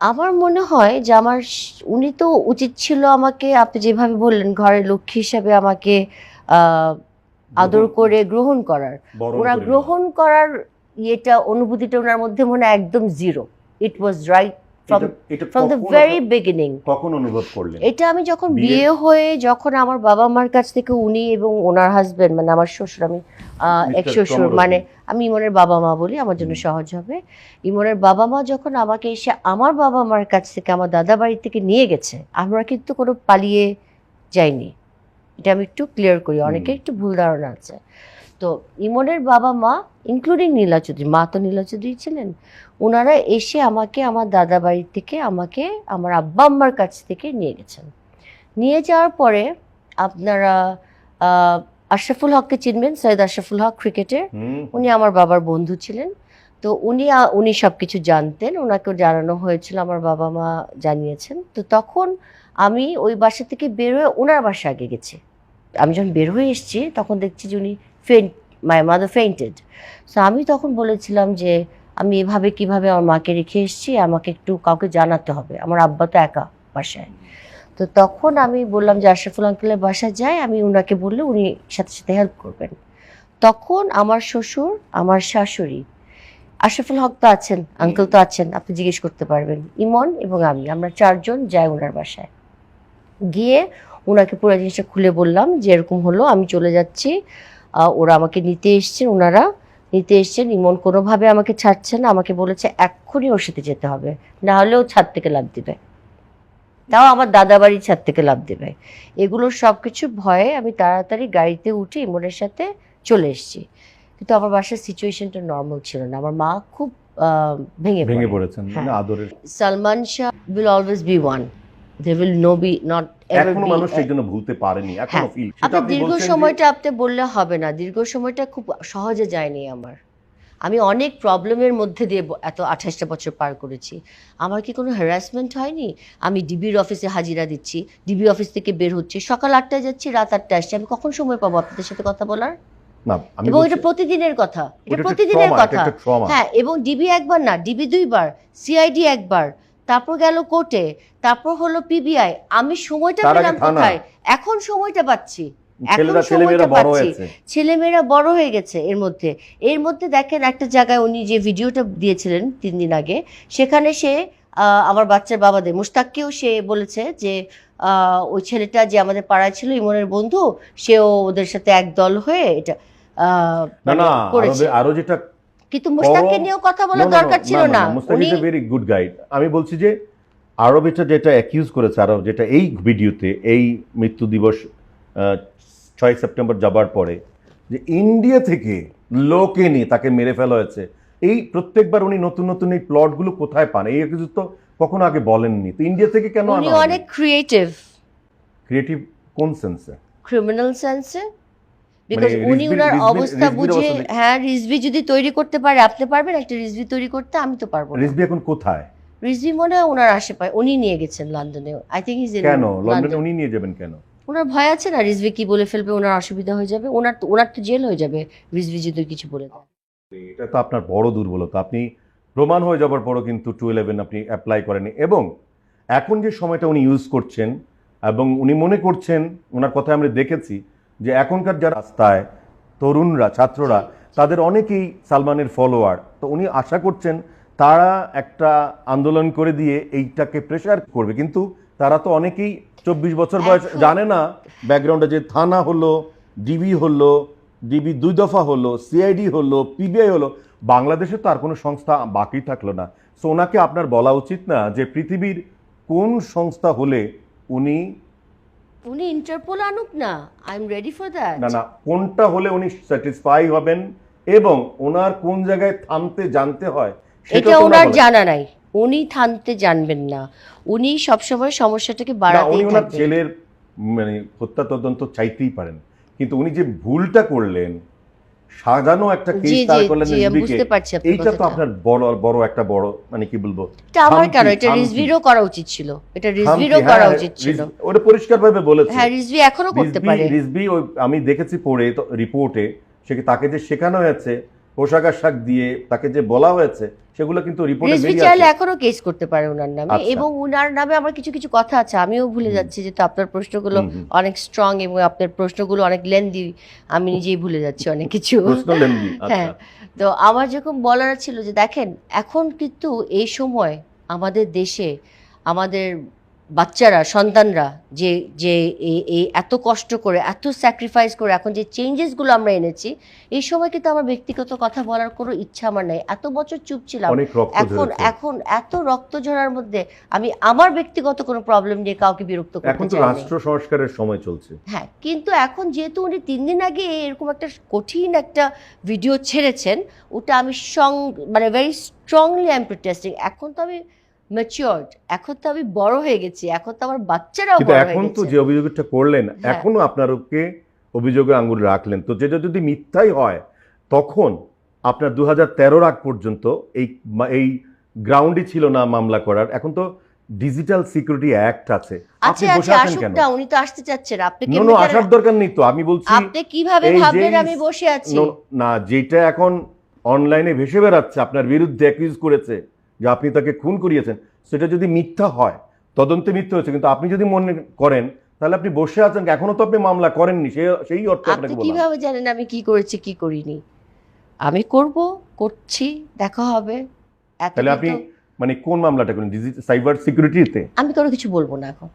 আমার মনে হয় যে আমার উনি তো উচিত ছিল আমাকে আপনি যেভাবে বললেন ঘরের লক্ষ্মী হিসাবে আমাকে আহ, আদর করে। গ্রহণ করার। ওনার ওরা গ্রহণ করার ইয়েটা অনুভূতিটা ওনার মধ্যে মনে হয় একদম zero it was right from the very beginning কখন অনুভব করলেন? এটা আমি যখন বিয়ে- বিয়ে হয়ে যখন আমার বাবা মার কাছ থেকে উনি এবং ওনার হাজবেন্ড মানে আমার শ্বশুর আমি এক শ্বশুর মানে আমি ইমনের বাবা মা বলি আমার জন্য সহজ হবে। ইমনের বাবা মা যখন আমাকে এসে আমার বাবা মার কাছ থেকে আমার দাদা বাড়ি থেকে নিয়ে গেছে আমরা কিন্তু কোনো পালিয়ে যাইনি। এটা আমি একটু ক্লিয়ার করি অনেকে একটু ভুল ধারণা আছে। তো ইমনের বাবা মা ইনক্লুডিং নীলা চৌধুরী মা তো নীলা চৌধুরী ছিলেন। ওনারা এসে আমাকে আমার দাদা বাড়ি থেকে আমাকে আমার আব্বা আম্মার কাছ থেকে নিয়ে গেছেন। নিয়ে যাওয়ার পরে আপনারা আশরাফুল হককে চিনবেন সৈয়দ আশরাফুল হক ক্রিকেটের। উনি আমার বাবার বন্ধু ছিলেন। তো উনি উনি সব কিছু জানতেন। ওনাকেও জানানো হয়েছিল আমার বাবা মা জানিয়েছেন। তো তখন আমি ওই বাসা থেকে বের হয়ে ওনার বাসা আগে গেছি। আমি যখন বের হয়ে এসেছি তখন দেখছি যে উনি faint my mother fainted so আমি তখন বলেছিলাম যে, আমি এভাবে কীভাবে আমার মাকে রেখে এসেছি, আমাকে একটু কাউকে জানাতে হবে। আমার আব্বা তো একা বাসায়। তো তখন আমি বললাম যে, আশরাফুল আঙ্কেলের বাসায় যাই আমি ওনাকে বললে উনি সাথে সাথে হেল্প করবেন। তখন আমার শ্বশুর, আমার শাশুড়ি, আশরাফুল হক তো আছেন আঙ্কেল তো আছেন, আপনি জিজ্ঞেস করতে পারবেন। ইমন এবং আমি, আমরা চারজন যাই ওনার বাসায়। গিয়ে ওনাকে পুরো জিনিসটা খুলে বললাম যে, এরকম হলো, আমি চলে যাচ্ছি। ওরা আমাকে নিতে এসছেন ওনারা নিতে এসছেন। ইমন কোনোভাবে আমাকে ছাড়ছে না আমাকে বলেছে এক্ষুনি ওর সাথে যেতে হবে না হলে ও ছাদ থেকে লাভ দিবে। তাও আমার দাদা বাড়ির ছাদ থেকে লাভ দেবে। এগুলোর সব কিছু ভয়ে আমি তাড়াতাড়ি গাড়িতে উঠে ইমনের সাথে চলে এসেছি। কিন্তু আমার বাসার সিচুয়েশনটা নর্মাল ছিল না। আমার মা খুব আহ, ভেঙে ভেঙে পড়ে পড়েছেন মানে হ্যাঁ। Salman Shah will always be one they will no be not এখনও মানুষ সেই জন্য ভুলতে পারেনি এখনও হ্যাঁ, ফিল আপনি দীর্ঘ সময়টা আপনি বললে হবে না। দীর্ঘ সময়টা খুব সহজে যায়নি আমার। আমি অনেক প্রবলেমের মধ্যে দিয়ে এত আঠাশটা বছর পার করেছি। আমার কি কোনো হ্যারাসমেন্ট হয়নি? আমি ডিবির অফিসে হাজিরা দিচ্ছি। ডিবি অফিস থেকে বের হচ্ছে। সকাল আটটায় যাচ্ছি রাত আটটায় আসছি। আমি কখন সময় পাবো আপনাদের সাথে কথা বলার? এবং এটা প্রতিদিনের কথা। এটা প্রতিদিনের কথা। হ্যাঁ এবং ডিবি একবার না ডিবি দুইবার সিআইডি একবার। তারপর গেল কোর্টে তারপর হলো পিবিআই আমি সময়টা পেলাম কোথায়? এখন সময়টা পাচ্ছি। এখন ছেলেমেয়েরা সময়টা বড় পাচ্ছি। ছেলেমেয়েরা বড় হয়ে গেছে এর মধ্যে। এর মধ্যে দেখেন একটা জায়গায় উনি যে ভিডিওটা দিয়েছিলেন তিন দিন আগে সেখানে সে আহ, আমার বাচ্চার বাবাদের মুস্তাককেও সে বলেছে যে আহ, ওই ছেলেটা যে আমাদের পাড়ায় ছিল ইমনের বন্ধু সেও ওদের সাথে একদল হয়ে এটা না মানে না আরও যেটা কিন্তু মুস্তাককে নিয়েও কথা দরকার ছিল না Mustaq is a very good guide আমি বলছি যে আরব এটা যেটা অ্যাকিউজ করেছে আরব যেটা এই ভিডিওতে এই মৃত্যু দিবস ছয় সেপ্টেম্বর যাবার পরে যে ইন্ডিয়া থেকে লোক এনে তাকে মেরে ফেলা হয়েছে। এই প্রত্যেকবার উনি নতুন নতুন এই প্লটগুলো কোথায় পান? এই কিছু তো কখনো আগে বলেননি। তো ইন্ডিয়া থেকে কেন উনি অনেক ক্রিয়েটিভ ক্রিয়েটিভ কোন সেন্সে ক্রিমিনাল সেন্সে বিকজ উনি রিজভি- উনার অবস্থা বুঝে হ্যাঁ রিজভি যদি তৈরি করতে পারে আপনি পারবেন একটা রিজভি তৈরি করতে আমি তো পারব না। রিজবি এখন কোথায়? রিজভি মনে হয় ওনার আশেপাশে উনি নিয়ে গেছেন লন্ডনে। আই থিঙ্ক ইজ কেন? লন্ডনে উনি নিয়ে যাবেন কেন? ওনার ভয় আছে না? রিজভি কি বলে ফেলবে? ওনার অসুবিধা হয়ে যাবে? ওনার তো ওনার তো জেল হয়ে যাবে রিজভি যদি কিছু বলে দেয়। এটা তো আপনার বড় দুর্বলতা। আপনি প্রমাণ হয়ে যাবার পরও কিন্তু টু ইলেভেন আপনি অ্যাপ্লাই করেনি এবং এখন যে সময়টা উনি ইউজ করছেন এবং উনি মনে করছেন ওনার কথা আমরা দেখেছি যে এখনকার যারা রাস্তায় তরুণরা ছাত্ররা তাদের অনেকেই সালমানের ফলোয়ার তো উনি আশা করছেন তারা একটা আন্দোলন করে দিয়ে এইটাকে প্রেশার করবে। কিন্তু তারা তো অনেকেই চব্বিশ বছর বয়স জানে না। ব্যাকগ্রাউন্ডে যে থানা হলো ডিবি হলো ডিবি দুই দফা হলো সিআইডি হলো পিবিআই হলো বাংলাদেশে তো আর কোনো সংস্থা বাকি থাকল না। সো ওনাকে আপনার বলা উচিত না যে পৃথিবীর কোন সংস্থা হলে উনি উনি ইন্টারপোল আনুক না I am ready for that না না কোনটা হলে উনি স্যাটিসফাই হবেন এবং ওনার কোন জায়গায় থামতে জানতে হয় সেটা এটা ওনার জানা নাই। উনি থামতে জানবেন না। উনি সবসময় সমস্যাটাকে বাড়াতে উনি ওনার ছেলের মানে হত্যা তদন্ত চাইতেই পারেন। কিন্তু উনি যে ভুলটা করলেন সাজানো একটা কেস তার করলেন এইটা তো আপনার বড় বড় একটা বড় মানে কি বলব? এটা আমার থামকি, এটা। রিজভিরও করা উচিত ছিল। এটা রিজভিরও করা হ্যাঁ, উচিত ছিল। ওটা পরিষ্কার ভাবে বলেছে। হ্যাঁ রিজভি এখনও করতে পারে। রিজভি আমি দেখেছি পড়ে তো রিপোর্টে সে তাকে যে শেখানো হয়েছে পোশাক আশাক দিয়ে তাকে যে বলা হয়েছে সেগুলো কিন্তু রিপোর্টে বেরিয়ে চাইলে আসে এখনও কেস করতে পারে ওনার নামে আচ্ছা। এবং ওনার নামে আমার কিছু কিছু কথা আছে আমিও ভুলে যাচ্ছি যেহেতু আপনার প্রশ্নগুলো। অনেক স্ট্রং এবং আপনার প্রশ্নগুলো অনেক লেন্দি আমি নিজেই ভুলে যাচ্ছি অনেক কিছু আচ্ছা হ্যাঁ। তো আমার যখন বলার ছিল যে দেখেন এখন কিন্তু এই সময় আমাদের দেশে আমাদের বাচ্চারা সন্তানরা যে যে এই এত কষ্ট করে এত স্যাক্রিফাইস করে এখন যে চেঞ্জেসগুলো আমরা এনেছি এই সময় কিন্তু আমার ব্যক্তিগত কথা বলার কোনো ইচ্ছা আমার নাই। এত বছর চুপ ছিলাম। এখন এখন এত রক্ত ঝরার মধ্যে আমি আমার ব্যক্তিগত কোনো প্রবলেম নিয়ে কাউকে বিরক্ত এখন করতে তো রাষ্ট্র সংস্কারের সময় চলছে। হ্যাঁ কিন্তু এখন যেহেতু উনি তিন দিন আগে এরকম একটা কঠিন একটা ভিডিও ছেড়েছেন ওটা আমি সং মানে very strongly I am protesting এখন তো আমি ম্যাচিওর্ড এখন তো আমি বড় হয়ে গেছি এখন তো আমার বাচ্চারাও কিন্তু বড় হয়ে এখন তো গেছে। যে অভিযোগটা করলেন হ্যাঁ। এখনও আপনার ওকে অভিযোগে আঙুল রাখলেন। তো যেটা যদি মিথ্যাই হয় তখন আপনার দু হাজার তেরোর আগ পর্যন্ত এই মা- এই গ্রাউন্ডই ছিল না মামলা করার। এখন তো ডিজিটাল সিকিউরিটি অ্যাক্ট আছে। আপনি আচ্ছা বসে আচ্ছা আছেন আসুক কেন? না উনি তো আসতে চাচ্ছেন। আপনি কি নো এমনি নো কেন- আসার দরকার নেই তো। আমি বলছি আপনি কীভাবে এই যে ভাবলেন আমি বসে আছি? No, না যেটা এখন অনলাইনে ভেসে বেড়াচ্ছে আপনার বিরুদ্ধে অ্যাকিউজ করেছে যে আপনি তাকে খুন করিয়েছেন সেটা যদি মিথ্যা হয় তদন্তে মিথ্যা হয়েছে কিন্তু আপনি যদি মনে করেন তাহলে আপনি বসে আছেন এখনও তো আপনি মামলা করেননি সেই অর্থ আপনি আপনাকে বললাম। কীভাবে জানেন আমি কি করেছি কি করিনি? আমি করব করছি দেখা হবে। তাহলে আপনি মানে কোন মামলাটা করেন? সাইবার সিকিউরিটিতে? আমি কোনো কিছু বলব না এখন।